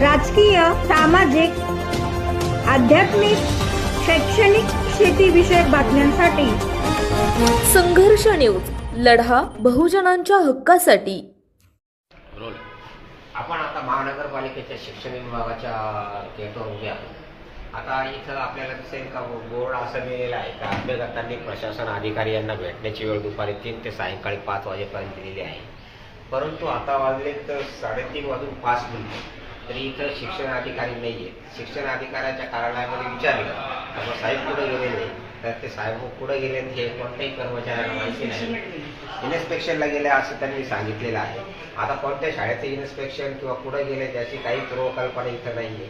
राजकीय सामाजिक आध्यात्मिक शैक्षणिक शेतीविषयक बातम्यांसाठी. संघर्ष न्यूज लढा बहुजनांच्या हक्कासाठी. आपण आता महानगरपालिकेच्या शिक्षण विभागाच्या गेटवर उभे आहोत. आता इथं आपल्याला दिसेल का बोर्ड असं लिहिलेलं आहे का? अभ्यगतांनी प्रशासन अधिकारी यांना भेटण्याची वेळ दुपारी तीन ते सायंकाळी पाच वाजेपर्यंत दिलेली आहे. परंतु आता वाजले तर साडेतीन वाजून पाच मिनिटं. तरी इथं शिक्षण अधिकारी नाही आहेत शिक्षण अधिकाऱ्याच्या कार्यालयामध्ये विचारलं. तर साहेब कुठे गेले नाही तर ते साहेब कुठे गेले हे कोणत्याही कर्मचाऱ्यांना माहिती नाही. इन्स्पेक्शनला गेले असं त्यांनी सांगितलेलं आहे. आता कोणत्या शाळेचं इन्स्पेक्शन किंवा कुठे गेले त्याची काही पूर्वकल्पना इथं नाहीये.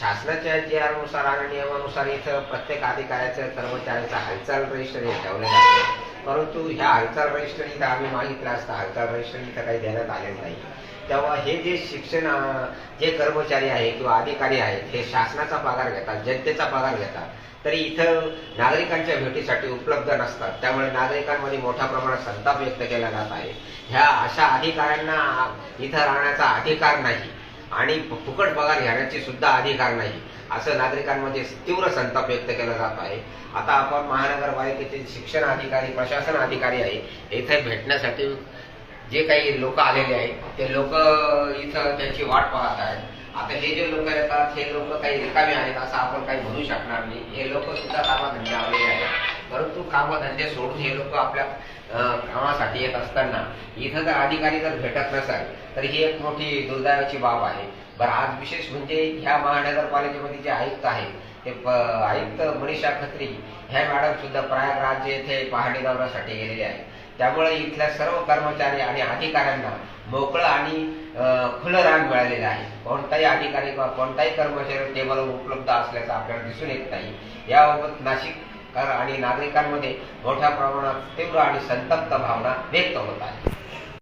शासनाच्या जी नुसार आणि नियमानुसार इथं प्रत्येक अधिकाऱ्याचं कर्मचाऱ्याचं हालचाल रजिस्टर हे ठेवलेलं आहे. परंतु ह्या हालचाल रजिस्टर इथं आम्ही मागितलं असता. हालचाल रजिस्टर इथं काही देण्यात आलेलं नाही. तेव्हा हे जे शिक्षण जे कर्मचारी आहे किंवा अधिकारी आहेत हे शासनाचा पगार घेतात जनतेचा पगार घेतात. तरी इथं नागरिकांच्या भेटीसाठी उपलब्ध नसतात. त्यामुळे नागरिकांमध्ये मोठ्या प्रमाणात संताप व्यक्त केला जात आहे. ह्या अशा अधिकाऱ्यांना इथं राहण्याचा अधिकार नाही. आणि फुकट पगार घेण्याची सुद्धा अधिकार नाही असं नागरिकांमध्ये तीव्र संताप व्यक्त केला जात आहे. आता आपण महानगरपालिकेचे शिक्षण अधिकारी प्रशासन अधिकारी आहे. इथे भेटण्यासाठी जे काही लोक आलेले आहेत ते लोक इथं त्यांची वाट पाहत आहेत. आता हे जे लोक येतात हे लोक काही रिकामे आहेत असं आपण काही म्हणू शकणार नाही. हे लोक सुद्धा कामात आलेले आहेत. परंतु कामधंदे सोडून हे लोक आपल्या कामासाठी येत असताना इथं जर अधिकारी जर भेटत नसाल तर ही एक मोठी दुर्दैवाची बाब आहे. बरं आज विशेष म्हणजे ह्या महानगरपालिकेमध्ये जे आयुक्त आहेत ते प- आयुक्त मनीषा खत्री ह्या मॅडम सुद्धा प्रयागराज येथे पाहणी दौऱ्यासाठी गेलेले आहेत. त्यामुळे इथल्या सर्व कर्मचारी आणि अधिकाऱ्यांना मोकळं आणि खुलं रान मिळालेलं आहे. कोणताही अधिकारी किंवा कोणताही कर्मचारी टेबलवर उपलब्ध असल्याचं आपल्याला दिसून येत नाही. याबाबत नाशिक आणि नागरिकांमध्ये मोठ्या प्रमाणात तीव्र आणि संतप्त भावना व्यक्त होत आहे